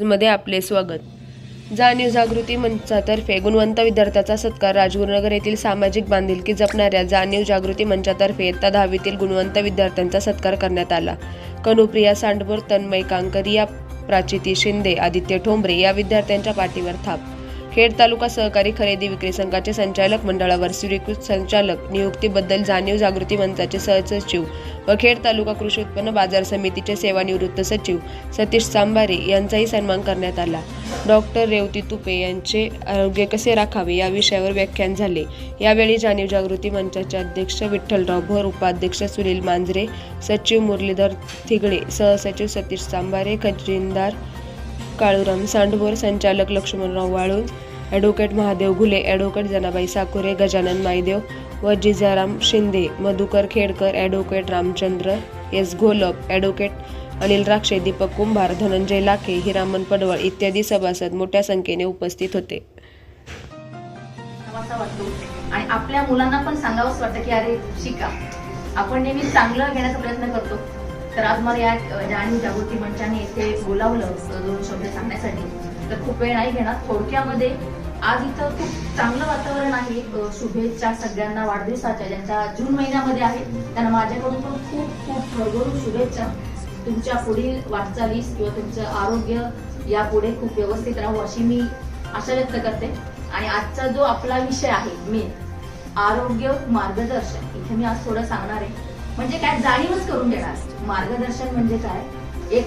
मध्ये आपले स्वागत. जाणीव जागृती मंचातर्फे गुणवंत विद्यार्थ्याचा सत्कार राजगुरुनगर येथील सामाजिक बांधिलकी जपणाऱ्या जाणीव जागृती मंचातर्फे इयत्ता दहावीतील गुणवंत विद्यार्थ्यांचा सत्कार करण्यात आला. कनुप्रिया सांडबोर तन्मय कांकरिया प्राचिती शिंदे आदित्य ठोंबरे या विद्यार्थ्यांच्या पाठीवर थाप. खेड तालुका सहकारी खरेदी विक्री संघाचे संचालक मंडळावर स्वीकृत संचालक नियुक्तीबद्दल जाणीव जागृती मंचाचे सहसचिव व खेड तालुका कृषी उत्पन्न बाजार समितीचे सेवानिवृत्त सचिव सतीश सांबारे यांचाही सन्मान करण्यात आला. डॉक्टर रेवती तुपे यांचे आरोग्य कसे राखावे या विषयावर व्याख्यान झाले. यावेळी जाणीव जागृती मंचाचे अध्यक्ष विठ्ठलराव भोर उपाध्यक्ष सुनील मांजरे सचिव मुरलीधर थिगडे सहसचिव सतीश सांबारे खजिनदार काळूराम सांडभोर संचालक लक्ष्मणराव वाळूंज ॲडव्होकेट महादेव घुले ॲडव्होकेट जनाबाई साकुरे गजानन मायदेव व Jijaram Shinde Madhukar Khedkar advocate Ramchandra S Gholap advocate Anil Rakshe Deepak Kumbhar Dhananjay Lakhe Hiraman Padwal इत्यादी सभासद मोठ्या संख्येने उपस्थित होते. आणि आपल्या मुलांना पण सांगावंच वाटतं की अरे शिका. आपण नेहमी चांगलं घेण्याचा प्रयत्न करतो. तर आज मला या जाणीव जागृती मंचाने इथे बोलावलं दोन शब्द सांगण्यासाठी. तर खूप वेळ नाही घेणार. थोडक्यामध्ये आज इथं खूप चांगलं वातावरण आहे. शुभेच्छा सगळ्यांना वाढदिवसाच्या ज्यांच्या जून महिन्यामध्ये आहे. त्यांना माझ्याकडून पण खूप खूप भरभरून शुभेच्छा. तुमच्या पुढील वाटचालीस किंवा तुमचं आरोग्य यापुढे खूप व्यवस्थित राहू अशी मी आशा व्यक्त करते. आणि आजचा जो आपला विषय आहे मेन आरोग्य मार्गदर्शन इथे मी आज थोडं सांगणार आहे. म्हणजे काय जाणीवच करून देणार. मार्गदर्शन म्हणजे काय? एक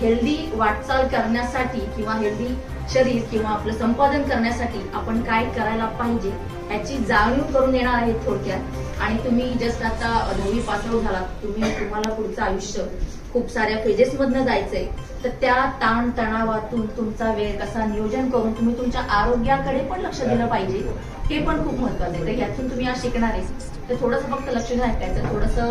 हेल्दी वाटचाल करण्यासाठी किंवा हेल्दी शरीर किंवा आपलं संपादन करण्यासाठी आपण काय करायला पाहिजे याची जाणीव करून देणार आहे थोडक्यात. आणि तुम्ही जस्ट आता दहावी पास आउट झालात. तुम्ही तुम्हाला पुढचं आयुष्य खूप साऱ्या फेजेस मधनं जायचंय. तर त्या ताण तणावातून तुमचा वेळ कसा नियोजन करून तुम्ही तुमच्या आरोग्याकडे पण लक्ष दिलं पाहिजे. हे पण खूप महत्वाचं आहे. तर यातून तुम्ही आज शिकणार आहे तर थोडंसं फक्त लक्ष नाही ऐकायचं थोडंसं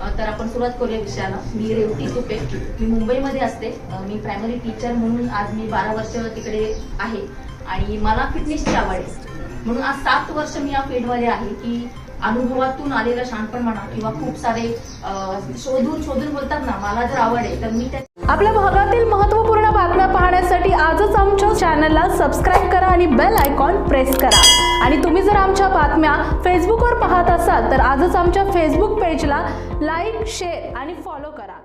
तर आपण सुरुवात करूया विषयाला. मी रेवती तुपे मी मुंबईमध्ये असते. मी प्रायमरी टीचर म्हणून आज मी बारा वर्ष तिकडे आहे. आणि मला फिटनेसची आवड आहे. म्हणून आज सात वर्ष मी या फील्डमध्ये आहे की अनुभवातून आलेलं शानपण म्हणा किंवा खूप सारे शोधून शोधून बोलतात ना मला जर आवड आहे तर मी आपल्या भागातील महत्त्वपूर्ण बातम्या पाहण्यासाठी आजच आमच्या चॅनलला सबस्क्राईब करा आणि बेल आयकॉन प्रेस करा. आणि तुम्ही जर आमच्या बातम्या फेसबुकवर पाहत असाल तर आजच आमच्या फेसबुक पेजला लाईक शेअर आणि फॉलो करा.